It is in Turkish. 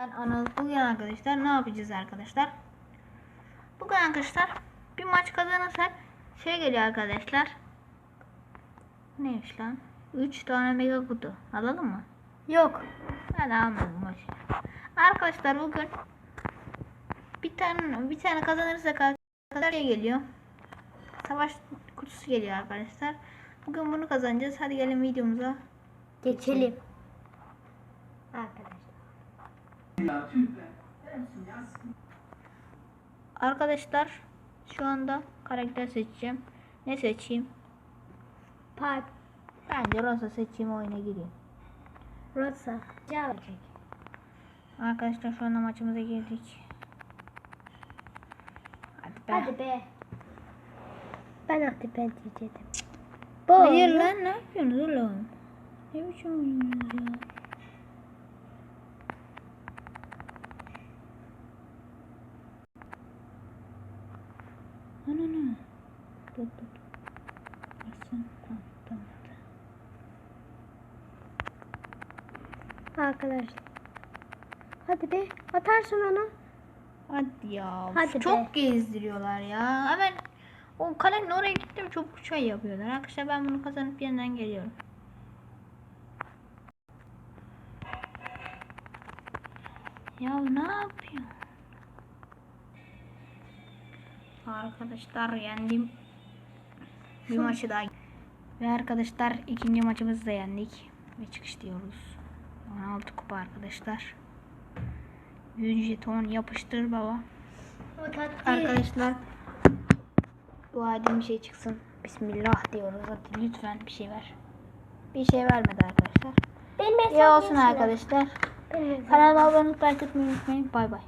Ben Anıl. Bugün arkadaşlar ne yapacağız arkadaşlar? Bugün arkadaşlar bir maç kazanırsak şey geliyor arkadaşlar. Neymiş lan? 3 tane mega kutu. Alalım mı? Yok. Hadi almayalım boş. Arkadaşlar bugün bir tane bir tane kazanırsak arkadaşlar şey geliyor. Savaş kutusu geliyor arkadaşlar. Bugün bunu kazanacağız. Hadi gelin videomuza. Geçelim. Arkadaşlar. Arkadaşlar şu anda karakter seçeceğim. Ne seçeyim? Pipe. Bence Rosa seçeyim oyuna gireyim. Rosa. Cavcık. Arkadaşlar şu anda maçımıza girdik. Hadi be. Hadi be. Ben aktif ben diyecektim. Bu Hayır lan ne yapıyorsunuz oğlum? Ne biçim oynuyorsunuz ya? Ana ne? Versene. Tamam tamam. Arkadaşlar. Hadi be. Atarsın onu. Hadi ya. Hadi çok be. gezdiriyorlar ya. Hemen o kalenin oraya gittim çok şey yapıyorlar. Arkadaşlar ben bunu kazanıp yeniden geliyorum. Ya ne yapıyor? Arkadaşlar yendim. Bir maçı daha. Ve arkadaşlar ikinci maçımızı da yendik. Ve çıkış diyoruz. 16 kupa arkadaşlar. 100 jeton yapıştır baba. Arkadaşlar dua edin bir şey çıksın. Bismillah diyoruz. Hadi lütfen bir şey ver. Bir şey vermedi arkadaşlar. Benim İyi olsun arkadaşlar. Kanalıma abone olup like atmayı unutmayın. Bay bay.